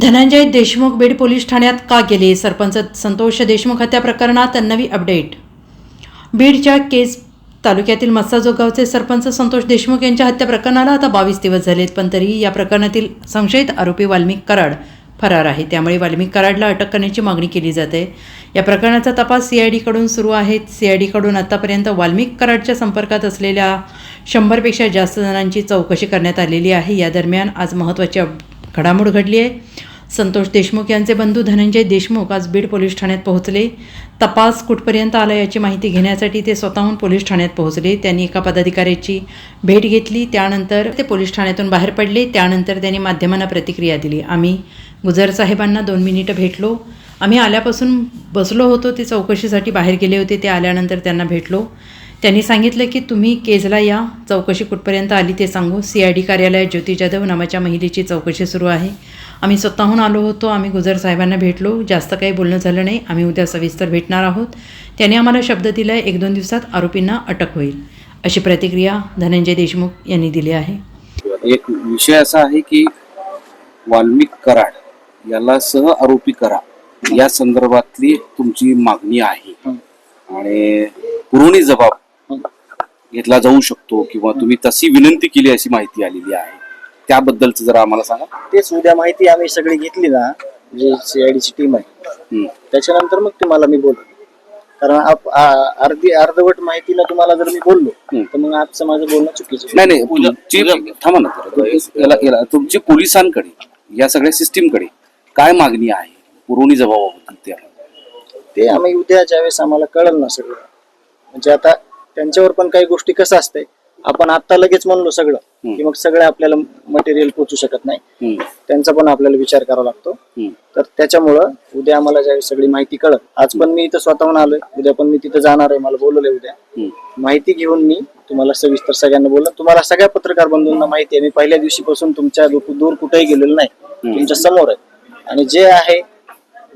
Dhananjay Deshmukh Beed police ठाण्यात का गेले? सरपंच संतोष देशमुख हत्या प्रकरणात नवी अपडेट. बीडच्या केस तालुक्यातील मस्साजोगावचे सरपंच संतोष देशमुख यांच्या हत्या प्रकरणाला आता बावीस दिवस झालेत पण तरीही या प्रकरणातील संशयित आरोपी वाल्मिक कराड फरार आहे. त्यामुळे वाल्मिक कराडला अटक करण्याची मागणी केली जाते. या प्रकरणाचा तपास सी आय डीकडून सुरू आहे. सी आय डीकडून आत्तापर्यंत वाल्मिक कराडच्या संपर्कात असलेल्या शंभरपेक्षा जास्त जणांची चौकशी करण्यात आलेली आहे. या दरम्यान आज महत्त्वाची अप- घडामोड घडली आहे संतोष देशमुख यांचे बंधू धनंजय देशमुख आज बीड पोलीस ठाण्यात पोहोचले. तपास कुठपर्यंत आला याची माहिती घेण्यासाठी ते स्वतःहून पोलीस ठाण्यात पोहोचले. त्यांनी एका पदाधिकाऱ्याची भेट घेतली. त्यानंतर ते पोलीस ठाण्यातून बाहेर पडले. त्यानंतर त्यांनी माध्यमांना प्रतिक्रिया दिली. आम्ही गुजर साहेबांना दोन मिनिटं भेटलो. आम्ही आल्यापासून बसलो होतो. ते चौकशीसाठी बाहेर गेले होते. ते आल्यानंतर त्यांना भेटलो. त्यांनी सांगितलं की तुम्ही केजला या चौकशी कुठपर्यंत आली ते सांगू. सी आय डी कार्यालयात ज्योती जाधव नावाच्या महिलेची चौकशी सुरू आहे. आम्ही स्वतःहून आलो होतो आम्ही गुजर साहेबांना भेटलो. जास्त काही बोलणं झालं नाही आम्ही उद्या सविस्तर भेटणार आहोत. त्यांनी आम्हाला शब्द दिला आहे एक दोन दिवसात आरोपींना अटक होईल. अशी प्रतिक्रिया धनंजय देशमुख यांनी दिली आहे. एक विषय असा आहे की वाल्मिक कराड याला सह आरोपी करा या संदर्भातली तुमची मागणी आहे. आणि पुरवणी जबाब घेतला जाऊ शकतो किंवा तुम्ही तशी विनंती केली अशी माहिती आलेली आहे. त्याबद्दलच जरा आम्हाला सांगा. तेच उद्या माहिती आम्ही सगळी घेतली ना जी सीआयडीची टीम आहे. त्याच्यानंतर मग तुम्हाला मी बोलू. कारण आप- आ- अर्धी अर्धवट माहितीला तुम्हाला जर मी बोललो. तर मग आजचं माझं बोलणं चुकीचं नाही नाही थांबा ना. तुमची- याला- याला- तुमची पोलिसांकडे या सगळ्या सिस्टीमकडे काय मागणी आहे? पुरवणी जबाबाबद्दल त्या ते आम्ही उद्या ज्यावेळेस आम्हाला कळलं ना सगळं. म्हणजे आता त्यांच्यावर पण काही गोष्टी कसं असते आपण आता लगेच म्हणलो सगळं. की मग सगळं आपल्याला मटेरियल पोचू शकत नाही. त्यांचा पण आपल्याला विचार करावा लागतो. तर त्याच्यामुळं उद्या आम्हाला ज्यावेळेस सगळी माहिती कळत आज पण मी इथं स्वतःहून आलोय उद्या पण मी तिथं जाणार आहे मला बोलवलंय उद्या. माहिती घेऊन मी तुम्हाला सविस्तर सगळ्यांना बोललो तुम्हाला सगळ्या पत्रकार बंधूंना माहिती आहे मी पहिल्या दिवशीपासून तुमच्या दूर कुठेही गेलेलो नाही तुमच्यासमोर आहे आणि जे आहे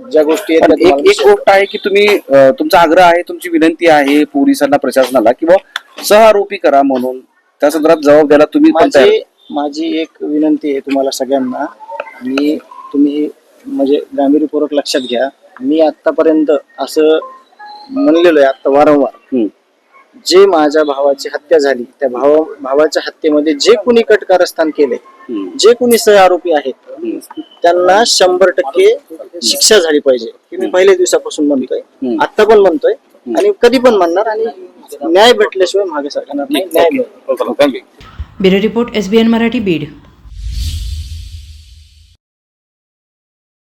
ज्या गोष्टी आहेत पण त्या एक तुम्हाला एक गोष्ट आहे की तुम्ही अं, तुमचा आग्रह आहे तुमची विनंती आहे पोलिसांना प्रशासनाला किंवा सहआरोपी करा म्हणून त्या संदर्भात जबाब द्यायला तुम्ही पण तयार माझी माझी एक विनंती आहे तुम्हाला सगळ्यांना आणि तुम्ही म्हणजे गांभीर्यपूर्वक लक्षात घ्या मी आतापर्यंत असं म्हणलेलो आहे आता वारंवार हम्म. जे माझ्या भावाची हत्या झाली त्या भावा भावाच्या हत्येमध्ये जे कुणी कटकारस्थान केले हम्म. जे कुणी सह आरोपी आहेत हम्म. त्यांना शंभर टक्के शिक्षा झाली पाहिजे. हे मी पहिल्या दिवसापासून म्हणतोय. आता पण म्हणतोय आणि कधी पण म्हणणार आणि न्याय भेटल्याशिवाय मागे सरकार नाही. न्याय bureau report S B N Marathi Beed.